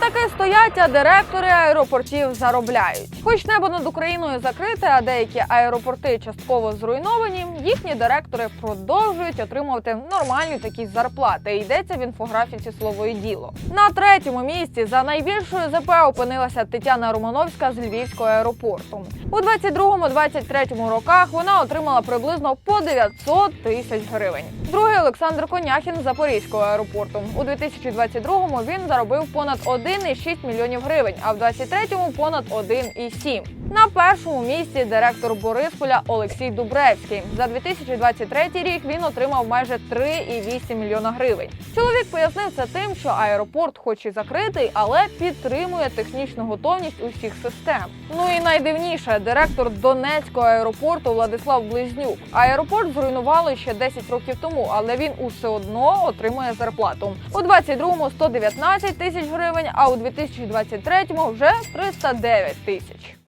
Літаки стоять, а директори аеропортів заробляють. Хоч небо над Україною закрите, а деякі аеропорти частково зруйновані, їхні директори продовжують отримувати нормальні такі зарплати. Йдеться в інфографіці слово і діло. На третьому місці за найбільшою ЗП опинилася Тетяна Романовська з Львівського аеропорту. У 22-23 роках вона отримала приблизно по 900 тисяч гривень. Другий Олександр Коняхін з Запорізького аеропорту. У 2022-му він заробив понад 1,6 мільйонів гривень, а в 23-му понад 1,7. На першому місці директор Борисполя Олексій Дубревський. За 2023 рік він отримав майже 3,8 мільйона гривень. Чоловік пояснив це тим, що аеропорт, хоч і закритий, але підтримує технічну готовність усіх систем. Ну і найдивніше, директор Донецького аеропорту Владислав Близнюк. Аеропорт зруйнували ще 10 років тому, але він усе одно отримує зарплату. У 22-му 119 тисяч гривень, а у 2023-му вже 309 тисяч.